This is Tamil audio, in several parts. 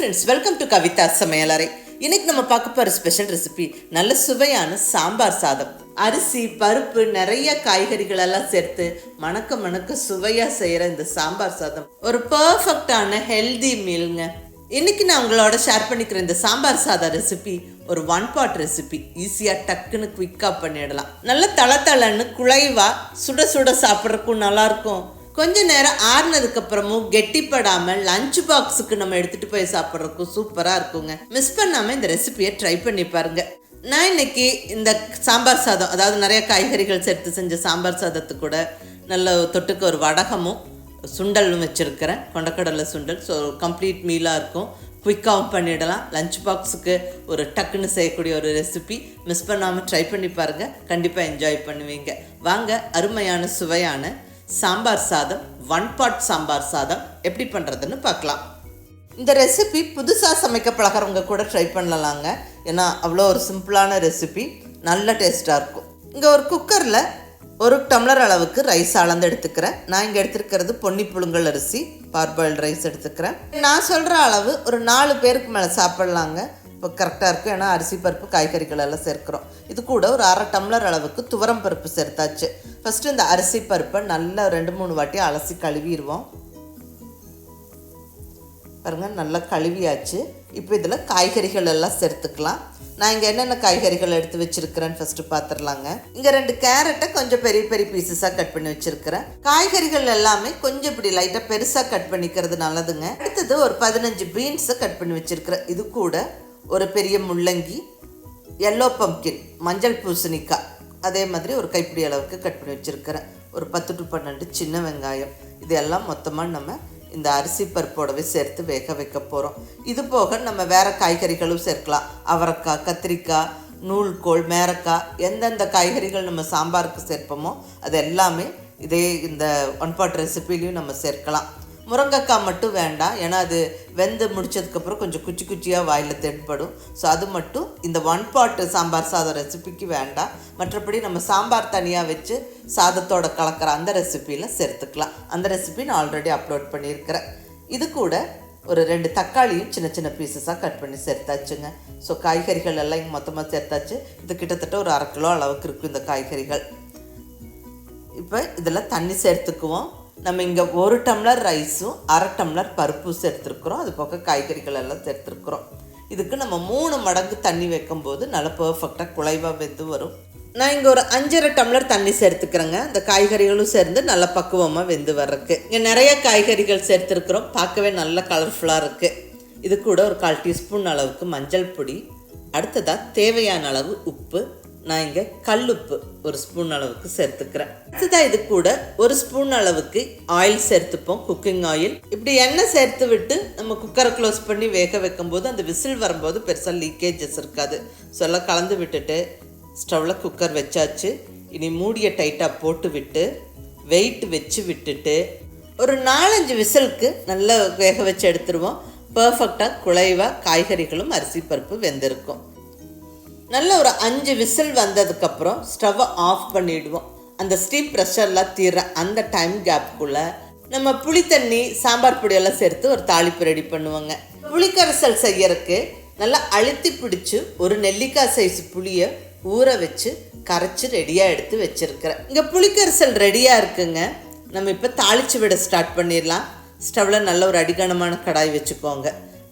ஃப்ரெண்ட்ஸ் வெல்கம் டு கவிதா சமையலறை இன்னைக்கு நம்ம பார்க்க போகிற ஸ்பெஷல் ரெசிபி நல்ல சுவையான சாம்பார் சாதம். அரிசி பருப்பு நிறைய காய்கறிகள் எல்லாம் சேர்த்து மணக்க மணக்க சுவையாக செய்கிற இந்த சாம்பார் சாதம். ஒரு பர்ஃபெக்டான ஹெல்தி மீல்ங்க இன்னைக்கு நான் உங்களோட ஷேர் பண்ணிக்கிற இந்த சாம்பார் சாதம் ரெசிபி ஒரு ஒன் பாட் ரெசிபி ஈஸியாக டக்குன்னு குயிக்காக பண்ணிடலாம். நல்ல தள தளன்னு குழைவாக சுட சுட சாப்பிட்றக்கும் நல்லாயிருக்கும் கொஞ்ச நேரம் ஆறுனதுக்கு அப்புறமும் கெட்டிப்படாமல் லஞ்ச் பாக்ஸுக்கு நம்ம எடுத்துட்டு போய் சாப்பிட்றதுக்கும் சூப்பராக இருக்குங்க. மிஸ் பண்ணாமல் இந்த ரெசிபியை ட்ரை பண்ணி பாருங்க. நான் இன்னைக்கு இந்த சாம்பார் சாதம் அதாவது நிறைய காய்கறிகள் சேர்த்து செஞ்ச சாம்பார் சாதத்து கூட நல்ல தொட்டுக்கு ஒரு வடகமும் சுண்டலும் வச்சுருக்கிறேன். கொண்டக்கடலை சுண்டல் ஸோ கம்ப்ளீட் மீலாக இருக்கும். குயிக்காகவும் பண்ணிடலாம். லஞ்ச் பாக்ஸுக்கு ஒரு டக்குன்னு செய்யக்கூடிய ஒரு ரெசிபி மிஸ் பண்ணாமல் ட்ரை பண்ணி பாருங்கள் கண்டிப்பாக என்ஜாய் பண்ணுவீங்க. வாங்க அருமையான சுவையான சாம்பார் சாதம் ஒன் பாட் சாம்பார் சாதம் எப்படி பண்ணுறதுன்னு பார்க்கலாம். இந்த ரெசிபி புதுசாக சமைக்க பழகிறவங்க கூட ட்ரை பண்ணலாங்க. ஏன்னா அவ்வளோ ஒரு சிம்பிளான ரெசிபி நல்ல டேஸ்ட்டாக இருக்கும். இங்கே ஒரு குக்கரில் ஒரு டம்ளர் அளவுக்கு ரைஸ் அளந்து எடுத்துக்கிறேன். நான் இங்கே எடுத்துருக்கிறது பொன்னி புழுங்கல் அரிசி பார்பாயில் ரைஸ் எடுத்துக்கிறேன். நான் சொல்கிற அளவு ஒரு நாலு பேருக்கு மேலே சாப்பிட்லாங்க. இப்போ கரெக்டாக இருக்கும். ஏன்னா அரிசி பருப்பு காய்கறிகள் எல்லாம் சேர்க்குறோம். இது கூட ஒரு அரை டம்ளர் அளவுக்கு துவரம் பருப்பு சேர்த்தாச்சு. ஃபஸ்ட்டு இந்த அரிசி பருப்பை நல்லா ரெண்டு மூணு வாட்டி அலசி கழுவிடுவோம். பாருங்கள் நல்லா கழுவியாச்சு. இப்போ இதில் காய்கறிகள் எல்லாம் சேர்த்துக்கலாம். நான் இங்கே என்னென்ன காய்கறிகள் எடுத்து வச்சுருக்கிறேன்னு ஃபஸ்ட்டு பார்த்துடலாங்க இங்கே ரெண்டு கேரட்டை கொஞ்சம் பெரிய பெரிய பீசஸாக கட் பண்ணி வச்சுருக்கிறேன். காய்கறிகள் எல்லாமே கொஞ்சம் இப்படி லைட்டாக பெருசாக கட் பண்ணிக்கிறது நல்லதுங்க. அடுத்தது ஒரு பதினஞ்சு பீன்ஸை கட் பண்ணி வச்சுருக்கிறேன். இது கூட ஒரு பெரிய முள்ளங்கி எல்லோ பம்கின் மஞ்சள் பூசணிக்காய். அதே மாதிரி ஒரு கைப்பிடி அளவுக்கு கட் பண்ணி வச்சுருக்கிறேன். ஒரு பத்து டு பன்னெண்டு சின்ன வெங்காயம். இதெல்லாம் மொத்தமாக நம்ம இந்த அரிசி பருப்போடவே சேர்த்து வேக வைக்க போகிறோம் இது போக நம்ம வேறு காய்கறிகளும் சேர்க்கலாம். அவரைக்காய் கத்திரிக்காய் நூல்கோல் மேரக்காய் எந்தெந்த காய்கறிகள் நம்ம சாம்பாருக்கு சேர்ப்போமோ அது எல்லாமே இதே இந்த ஒன் பாட் ரெசிபிலையும் நம்ம சேர்க்கலாம். முருங்கைக்காய் மட்டும் வேண்டாம். ஏன்னா அது வெந்து முடிச்சதுக்கப்புறம் கொஞ்சம் குச்சி குச்சியாக வாயில் தென்படும். ஸோ அது மட்டும் இந்த ஒன் பாட்டு சாம்பார் சாதம் ரெசிபிக்கு வேண்டாம். மற்றபடி நம்ம சாம்பார் தனியாக வச்சு சாதத்தோட கலக்கிற அந்த ரெசிப்பியில் சேர்த்துக்கலாம். அந்த ரெசிபி நான் ஆல்ரெடி அப்லோட் பண்ணியிருக்கிறேன். இது கூட ஒரு ரெண்டு தக்காளியும் சின்ன சின்ன பீசஸாக கட் பண்ணி சேர்த்தாச்சுங்க. ஸோ காய்கறிகள் எல்லாம் இங்கே மொத்தமாக சேர்த்தாச்சு. இது கிட்டத்தட்ட ஒரு அரை கிலோ அளவுக்கு இருக்கும் இந்த காய்கறிகள். இப்போ இதில் தண்ணி சேர்த்துக்குவோம். நம்ம இங்கே ஒரு டம்ளர் ரைஸும் அரை டம்ளர் பருப்பும் சேர்த்துருக்குறோம். அது போக காய்கறிகள் எல்லாம் சேர்த்துருக்குறோம். இதுக்கு நம்ம மூணு மடங்கு தண்ணி வைக்கும்போது நல்லா பர்ஃபெக்டாக குழைவாக வெந்து வரும். நான் இங்கே ஒரு அஞ்சரை டம்ளர் தண்ணி சேர்த்துக்கிறேங்க. இந்த காய்கறிகளும் சேர்ந்து நல்லா பக்குவமாக வெந்து வர்றதுக்கு. இங்கே நிறைய காய்கறிகள் சேர்த்துருக்குறோம். பார்க்கவே நல்ல கலர்ஃபுல்லாக இருக்குது இது கூட ஒரு கால் டீஸ்பூன் அளவுக்கு மஞ்சள் பொடி. அடுத்ததாக தேவையான அளவு உப்பு. நான் இங்கே கல்லுப்பு ஒரு ஸ்பூன் அளவுக்கு சேர்த்துக்கிறேன். அடுத்ததாக இது கூட ஒரு ஸ்பூன் அளவுக்கு ஆயில் சேர்த்துப்போம் குக்கிங் ஆயில் இப்படி எண்ணெய் சேர்த்து விட்டு நம்ம குக்கரை க்ளோஸ் பண்ணி வேக வைக்கும்போது அந்த விசில் வரும்போது பெருசாக லீக்கேஜஸ் இருக்காது. ஸோ எல்லாம் கலந்து விட்டுட்டு ஸ்டவ்வில் குக்கர் வச்சாச்சு. இனி மூடியை டைட்டாக போட்டு விட்டு வெயிட் வச்சு விட்டுட்டு ஒரு நாலஞ்சு விசிலுக்கு நல்லா வேக வச்சு எடுத்துருவோம். பர்ஃபெக்டாக குழைவாக காய்கறிகளும் அரிசி பருப்பு வெந்திருக்கும். நல்ல ஒரு அஞ்சு விசில் வந்ததுக்கப்புறம் ஸ்டவ்வை ஆஃப் பண்ணிவிடுவோம் அந்த ஸ்டீம் ப்ரெஷர்லாம் தீர்ற அந்த டைம் கேப்புக்குள்ளே நம்ம புளி தண்ணி சாம்பார் பொடியெல்லாம் சேர்த்து ஒரு தாளிப்பு ரெடி பண்ணுவோங்க. புளிக்கரைசல் செய்யறதுக்கு நல்லா அழுத்தி பிடிச்சி ஒரு நெல்லிக்காய் சைஸ் புளியை ஊற வச்சு கரைச்சி ரெடியாக எடுத்து வச்சுருக்கிறேன். இங்கே புளிக்கரைசல் ரெடியாக இருக்குங்க. நம்ம இப்போ தாளித்து விட ஸ்டார்ட் பண்ணிடலாம். ஸ்டவ்வில் நல்ல ஒரு அடிகனமான கடாய் வச்சுக்கோங்க.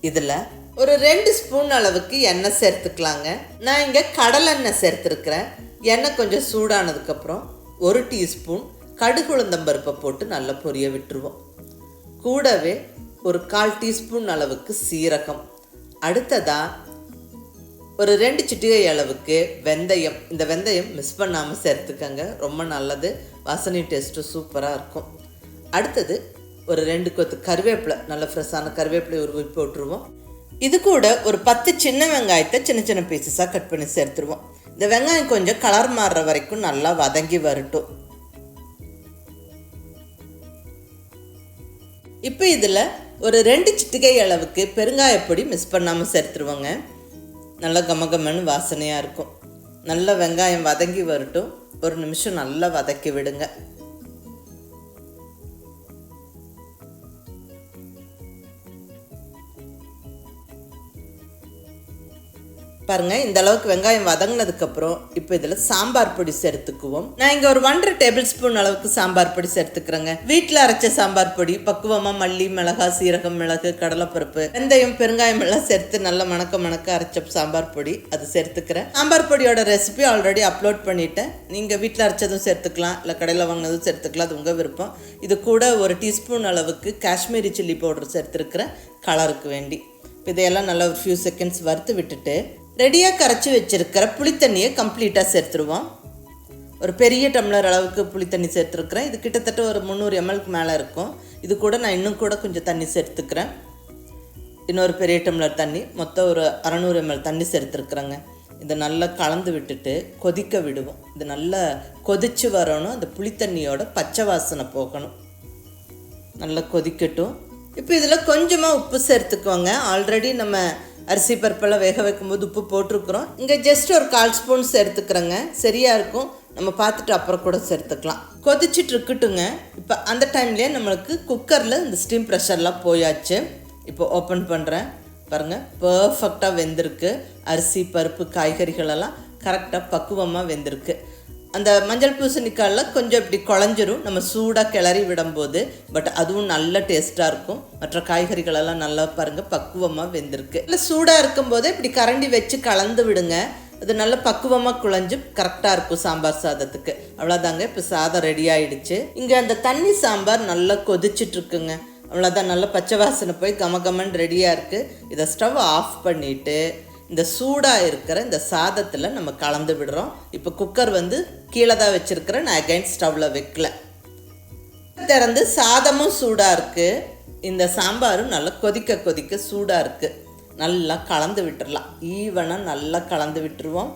இதில் ஒரு ரெண்டு ஸ்பூன் அளவுக்கு எண்ணெய் சேர்த்துக்கலாங்க. நான் இங்கே கடலெண்ணெய் சேர்த்துருக்கிறேன். எண்ணெய் கொஞ்சம் சூடானதுக்கப்புறம் ஒரு டீஸ்பூன் கடுகுளுந்தம்பருப்பை போட்டு நல்லா பொரிய விட்டுருவோம். கூடவே ஒரு கால் டீஸ்பூன் அளவுக்கு சீரகம். அடுத்ததாக ஒரு ரெண்டு சிட்டிகை அளவுக்கு வெந்தயம். இந்த வெந்தயம் மிஸ் பண்ணாமல் சேர்த்துக்கங்க. ரொம்ப நல்லது. வாசனை டேஸ்ட்டும் சூப்பராக இருக்கும். அடுத்தது ஒரு ரெண்டு கொத்து கருவேப்பிலை. நல்ல ஃப்ரெஷ்ஷான கருவேப்பிலை உருவி போட்டுருவோம். இது கூட ஒரு பத்து சின்ன வெங்காயத்தை சின்ன சின்ன பீசஸாக கட் பண்ணி சேர்த்துருவோம். இந்த வெங்காயம் கொஞ்சம் கலர் மாறுற வரைக்கும் நல்லா வதங்கி வரட்டும். இப்போ இதில் ஒரு ரெண்டு சிட்டிகை அளவுக்கு பெருங்காயப்பொடி மிஸ் பண்ணாமல் சேர்த்துருவோங்க. நல்லா கமகமன்னு வாசனையாக இருக்கும். நல்ல வெங்காயம் வதங்கி வரட்டும். ஒரு நிமிஷம் நல்லா வதக்கி விடுங்க. பாருங்கள் இந்த அளவுக்கு வெங்காயம் வதங்கினதுக்கப்புறம் இப்போ இதில் சாம்பார் பொடி சேர்த்துக்குவோம். நான் இங்கே ஒரு ஒன்றரை டேபிள் ஸ்பூன் அளவுக்கு சாம்பார் பொடி சேர்த்துக்கிறேங்க. வீட்டில் அரைச்ச சாம்பார் பொடி பக்குவமாக மல்லி மிளகா சீரகம் மிளகு கடலைப்பருப்பு வெந்தயம் பெருங்காயம் எல்லாம் சேர்த்து நல்லா மணக்க மணக்க அரைச்ச சாம்பார் பொடி அது சேர்த்துக்கிறேன். சாம்பார் பொடியோட ரெசிபி ஆல்ரெடி அப்லோட் பண்ணிட்டேன். நீங்கள் வீட்டில் அரைச்சதும் சேர்த்துக்கலாம் இல்லை கடையில் வாங்கினதும் சேர்த்துக்கலாம் அது உங்கள் விருப்பம். இது கூட ஒரு டீஸ்பூன் அளவுக்கு காஷ்மீரி சில்லி பவுடர் சேர்த்துருக்கிறேன் கலருக்கு வேண்டி. இப்போ இதையெல்லாம் நல்லா ஒரு ஃபியூ செகண்ட்ஸ் வறுத்து விட்டுட்டு ரெடியாக கரைச்சி வச்சுருக்கிற புளித்தண்ணியை கம்ப்ளீட்டாக சேர்த்துருவோம். ஒரு பெரிய டம்ளர் அளவுக்கு புளித்தண்ணி சேர்த்துருக்குறேன். இது கிட்டத்தட்ட ஒரு முந்நூறு எம்எல்க்கு மேலே இருக்கும். இது கூட நான் இன்னும் கூட கொஞ்சம் தண்ணி சேர்த்துக்கிறேன். இன்னொரு பெரிய டம்ளர் தண்ணி. மொத்தம் ஒரு அறநூறு எம்எல் தண்ணி சேர்த்துருக்குறேங்க. இதை நல்லா கலந்து விட்டுட்டு கொதிக்க விடுவோம். இது நல்லா கொதிச்சு வரணும். அந்த புளித்தண்ணியோட பச்சை வாசனை போகணும். நல்லா கொதிக்கட்டும். இப்போ இதில் கொஞ்சமாக உப்பு சேர்த்துக்கோங்க. ஆல்ரெடி நம்ம அரிசி பருப்பெல்லாம் வேக வைக்கும்போது உப்பு போட்டிருக்கிறோம். இங்கே ஜஸ்ட் ஒரு கால் ஸ்பூன் சேர்த்துக்கிறேங்க. சரியாக இருக்கும். நம்ம பார்த்துட்டு அப்புறம் கூட சேர்த்துக்கலாம். கொதிச்சுட்டு இருக்கட்டுங்க. இப்போ அந்த டைம்லேயே நம்மளுக்கு குக்கரில் இந்த ஸ்டீம் ப்ரெஷர்லாம் போயாச்சு. இப்போ ஓப்பன் பண்ணுறேன் பாருங்கள் பர்ஃபெக்டாக வெந்திருக்கு. அரிசி பருப்பு காய்கறிகளெல்லாம் கரெக்டாக பக்குவமாக வெந்திருக்கு. அந்த மஞ்சள் பூசணிக்காயில் கொஞ்சம் இப்படி குழஞ்சிரும். நம்ம சூடாக கிளறி விடும்போது பட் அதுவும் நல்ல டேஸ்ட்டாக இருக்கும். மற்ற காய்கறிகளெல்லாம் நல்லா பாருங்கள் பக்குவமாக வெந்திருக்கு. இல்லை சூடாக இருக்கும்போதே இப்படி கரண்டி வச்சு கலந்து விடுங்க. அது நல்ல பக்குவமாக குழஞ்சு கரெக்டாக இருக்கும் சாம்பார் சாதத்துக்கு. அவ்வளோதாங்க இப்போ சாதம் ரெடி ஆயிடுச்சு. இங்கே அந்த தண்ணி சாம்பார் நல்லா கொதிச்சிட்ருக்குங்க. அவ்வளோதான் நல்லா பச்சை வாசனை போய் கம கமன் ரெடியாக இருக்குது இதை ஸ்டவ் ஆஃப் பண்ணிவிட்டு இந்த சூடாக இருக்கிற இந்த சாதத்தில் நம்ம கலந்து விடுறோம். இப்போ குக்கர் வந்து கீழே தான் வச்சுருக்கிறேன். நான் அகைன் ஸ்டவ்வில் வைக்கல. திறந்து சாதமும் சூடாக இருக்குது இந்த சாம்பாரும் நல்லா கொதிக்க கொதிக்க சூடாக இருக்குது நல்லா கலந்து விட்டுடலாம் ஈவனாக நல்லா கலந்து விட்டுருவோம்.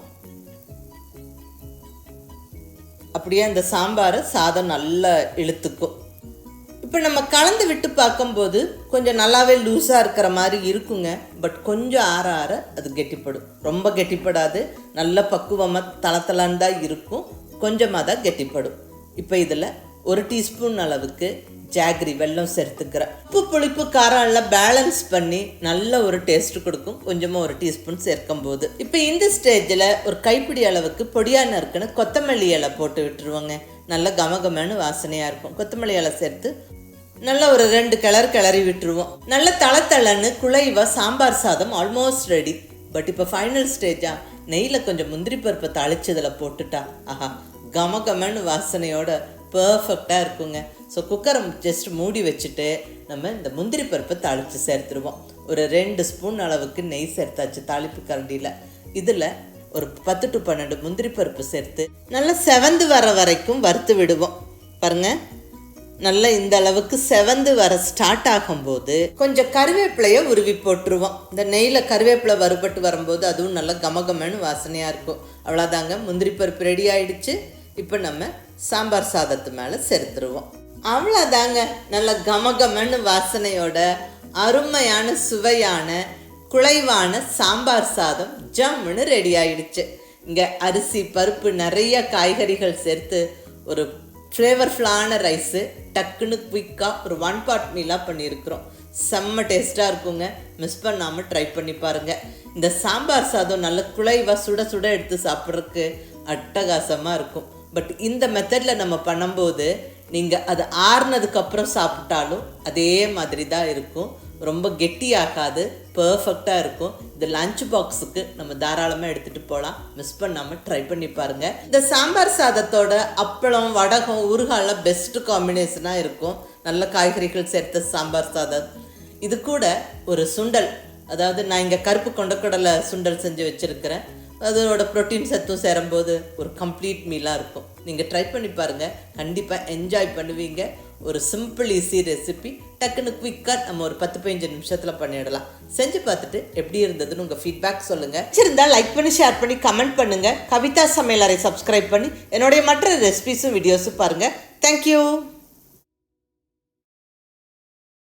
அப்படியே அந்த சாம்பாரை சாதம் நல்லா இழுத்துக்கும். இப்போ நம்ம கலந்து விட்டு பார்க்கும்போது கொஞ்சம் நல்லாவே லூஸாக இருக்கிற மாதிரி இருக்குங்க. பட் கொஞ்சம் ஆற ஆற அது கெட்டிப்படும். ரொம்ப கெட்டிப்படாது. நல்ல பக்குவமாக தளத்தலான்னு தான் இருக்கும். கொஞ்சமாக தான் கெட்டிப்படும். இப்போ இதில் ஒரு டீஸ்பூன் அளவுக்கு ஜாகரி வெல்லம் சேர்த்துக்கிறேன். உப்பு புளிப்பு காரம் எல்லாம் பேலன்ஸ் பண்ணி நல்ல ஒரு டேஸ்ட் கொடுக்கும். கொஞ்சமாக ஒரு டீஸ்பூன் சேர்க்கும் போது இப்போ இந்த ஸ்டேஜில் ஒரு கைப்பிடி அளவுக்கு பொடியான நறுக்குன்னு கொத்தமல்லி இலை போட்டு விட்டுருவோங்க. நல்ல கமகமன்னு வாசனையாக இருக்கும். கொத்தமல்லி இலை சேர்த்து நல்ல ஒரு ரெண்டு கிளர் கிளறி விட்டுருவோம். நல்ல தளத்தளன்னு குழைவா சாம்பார் சாதம் ஆல்மோஸ்ட் ரெடி பட் இப்போ ஃபைனல் ஸ்டேஜாக நெய்யில் கொஞ்சம் முந்திரி பருப்பை தாளிச்சதில் போட்டுட்டா ஆஹா கமகமன்னு வாசனையோட பர்ஃபெக்டாக இருக்குங்க. ஸோ குக்கரை ஜஸ்ட் மூடி வச்சுட்டு நம்ம இந்த முந்திரி பருப்பை தாளித்து சேர்த்துருவோம். ஒரு ரெண்டு ஸ்பூன் அளவுக்கு நெய் சேர்த்தாச்சு தாளிப்பு கரண்டியில். இதில் ஒரு பத்து டு பன்னெண்டு முந்திரி பருப்பு சேர்த்து நல்லா செவந்து வர வரைக்கும் வறுத்து விடுவோம். பாருங்கள் நல்லா இந்த அளவுக்கு செவந்து வர ஸ்டார்ட் ஆகும்போது கொஞ்சம் கருவேப்பிலையை உருவி போட்டுருவோம். இந்த நெய்யில் கருவேப்பிலை வறுபட்டு வரும்போது அதுவும் நல்லா கமகமன்னு வாசனையாக இருக்கும். அவ்வளோதாங்க முந்திரி பருப்பு ரெடி ஆயிடுச்சு. இப்போ நம்ம சாம்பார் சாதத்து மேலே சேர்த்துருவோம் அவ்வளோதாங்க நல்ல கமகமன்னு வாசனையோட அருமையான சுவையான குழைவான சாம்பார் சாதம் ஜம்முன்னு ரெடி ஆயிடுச்சு. இங்கே அரிசி பருப்பு நிறைய காய்கறிகள் சேர்த்து ஒரு ஃப்ளேவர்ஃபுல்லான ரைஸு டக்குன்னு குயிக்காக ஒரு ஒன் பாட் மீலாக பண்ணியிருக்கிறோம். செம்ம டேஸ்ட்டாக இருக்குங்க. மிஸ் பண்ணாமல் ட்ரை பண்ணி பாருங்கள் இந்த சாம்பார் சாதம் நல்ல குழைவாக சுட சுட எடுத்து சாப்பிட்றதுக்கு அட்டகாசமாக இருக்கும். பட் இந்த மெத்தடில் நம்ம பண்ணும்போது நீங்கள் அது ஆறுனதுக்கப்புறம் சாப்பிட்டாலும் அதே மாதிரி தான் இருக்கும். ரொம்ப கெட்டியாகாது பர்ஃபெக்டாக இருக்கும். இந்த லஞ்ச் பாக்ஸுக்கு நம்ம தாராளமாக எடுத்துகிட்டு போகலாம் மிஸ் பண்ணாமல் ட்ரை பண்ணி பாருங்கள் இந்த சாம்பார் சாதத்தோட அப்பளம் வடகம் ஊறுகாலாம் பெஸ்ட்டு காம்பினேஷனாக இருக்கும். நல்ல காய்கறிகள் சேர்த்த சாம்பார் சாதம். இது கூட ஒரு சுண்டல். அதாவது நான் இங்கே கருப்பு கொண்டக்கடலை சுண்டல் செஞ்சு வச்சுருக்கிறேன். அதோட ப்ரோட்டீன் சத்தும் சேரும்போது ஒரு கம்ப்ளீட் மீலாக இருக்கும். நீங்கள் ட்ரை பண்ணி பாருங்கள் கண்டிப்பாக என்ஜாய் பண்ணுவீங்க. ஒரு சிம்பிள் ஈஸி ரெசிபி டக்குன்னு குயிக்காக நம்ம ஒரு பத்து பதினஞ்சு நிமிஷத்தில் பண்ணிடலாம். செஞ்சு பார்த்துட்டு எப்படி இருந்ததுன்னு உங்கள் ஃபீட்பேக் சொல்லுங்கள் வச்சிருந்தா லைக் பண்ணி ஷேர் பண்ணி கமெண்ட் பண்ணுங்கள் கவிதா சமையலரை சப்ஸ்கிரைப் பண்ணி என்னுடைய மற்ற ரெசிபிஸும் வீடியோஸும் பாருங்கள் தேங்க்யூ